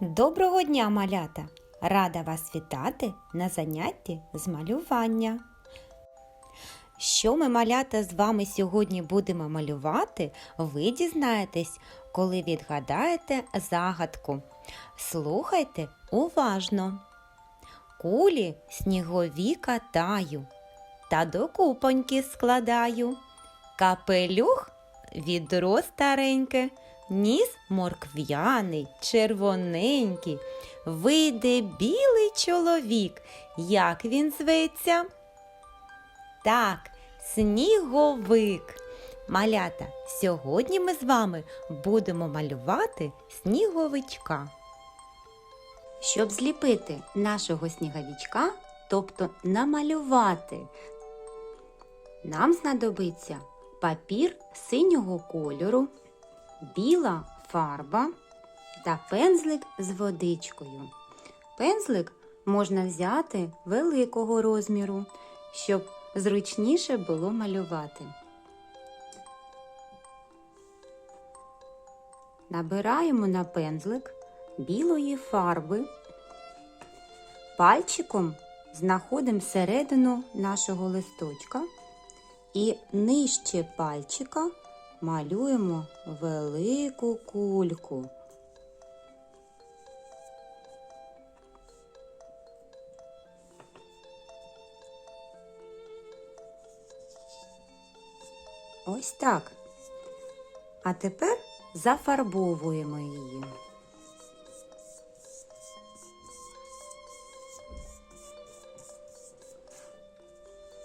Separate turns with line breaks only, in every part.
Доброго дня, малята! Рада вас вітати на занятті з малювання. Що ми, малята, з вами сьогодні будемо малювати, ви дізнаєтесь, коли відгадаєте загадку. Слухайте уважно. Кулі снігові катаю та до купоньки складаю. Капелюх відро стареньке, ніс моркв'яний, червоненький. Вийде білий чоловік. Як він зветься? Так, сніговик. Малята, сьогодні ми з вами будемо малювати сніговичка. Щоб зліпити нашого сніговичка, тобто намалювати, нам знадобиться папір синього кольору, біла фарба та пензлик з водичкою. Пензлик можна взяти великого розміру, щоб зручніше було малювати. Набираємо на пензлик білої фарби. Пальчиком знаходимо середину нашого листочка і нижче пальчика малюємо велику кульку. Ось так. А тепер зафарбовуємо її.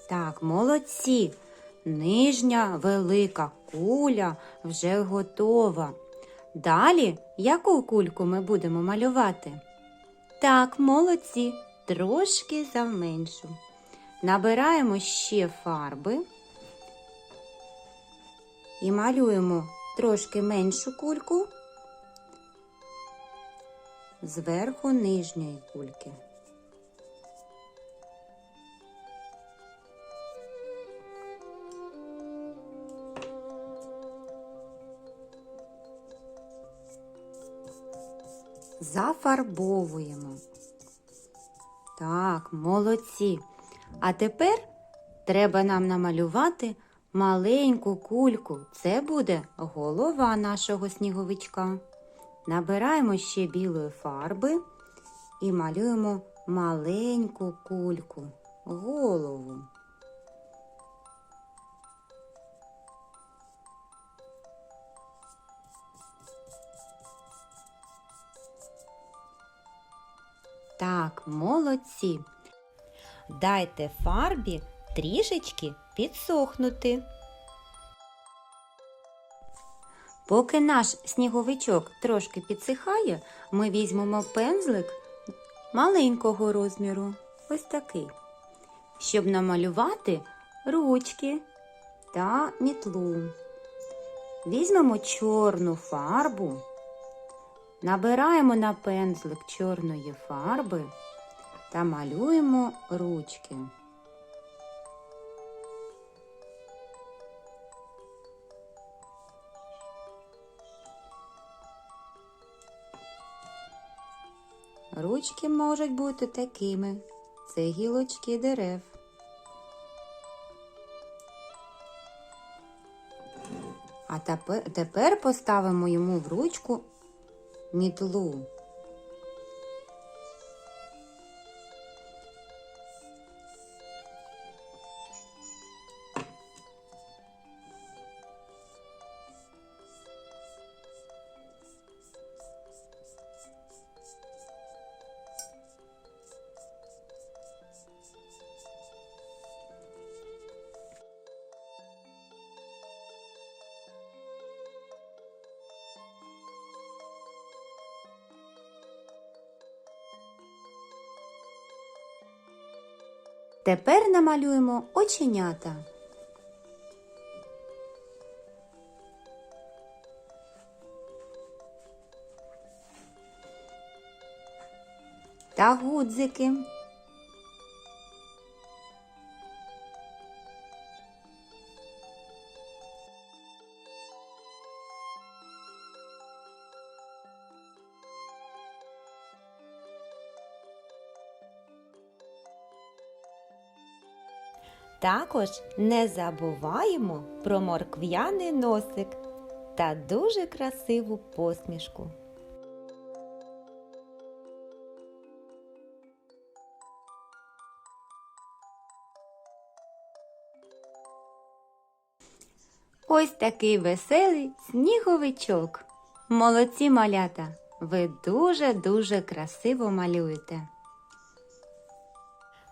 Так, молодці. Нижня велика куля вже готова. Далі яку кульку ми будемо малювати? Так, молодці, трошки заменшу. Набираємо ще фарби і малюємо трошки меншу кульку зверху нижньої кульки. Зафарбовуємо. Так, молодці. А тепер треба нам намалювати маленьку кульку. Це буде голова нашого сніговичка. Набираємо ще білої фарби і малюємо маленьку кульку, голову. Так, молодці. Дайте фарбі трішечки підсохнути. Поки наш сніговичок трошки підсихає, ми візьмемо пензлик маленького розміру, ось такий, щоб намалювати ручки та мітлу. Візьмемо чорну фарбу, набираємо на пензлик чорної фарби та малюємо ручки. Ручки можуть бути такими. Це гілочки дерев. А тепер, поставимо йому в ручку мітлу. Тепер намалюємо оченята. Та гудзики.
Також не забуваємо про моркв'яний носик та дуже красиву посмішку.
Ось такий веселий сніговичок. Молодці малята, ви дуже-дуже красиво малюєте.